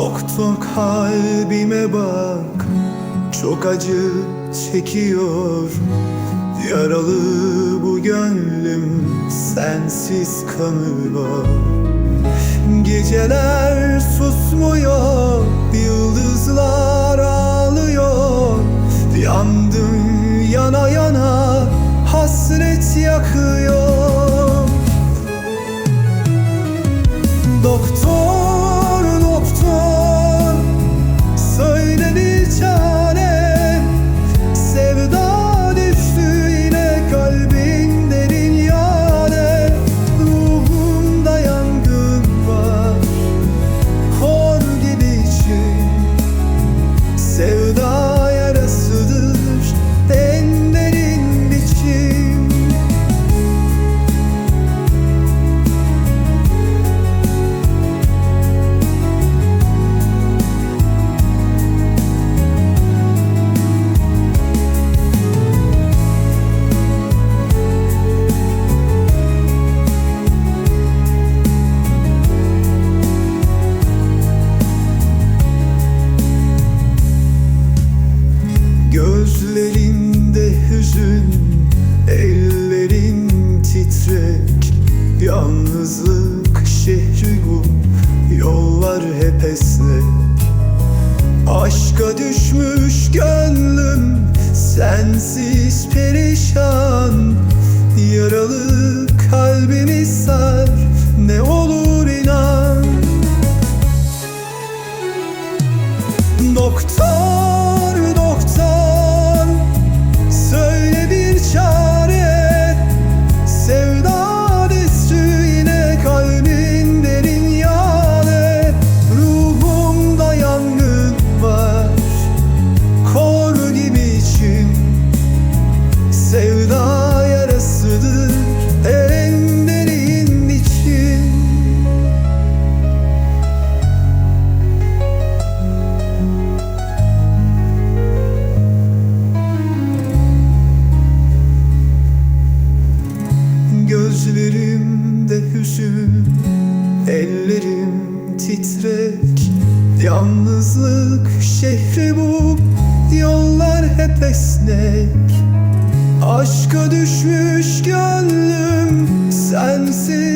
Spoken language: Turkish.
Doktor kalbime bak Çok acı çekiyor. Yaralı bu gönlüm Sensiz kanıyor. Geceler susmuyor Gözlerinde hüzün, ellerin titrek. Yalnızlık şehri bu, yollar hep esnek. Aşka düşmüş gönlüm, sensiz perişan Gözlerimde hüzün Ellerim titrek. Yalnızlık şehri bu Yollar hep esnek. Aşka düşmüş gönlüm Sensiz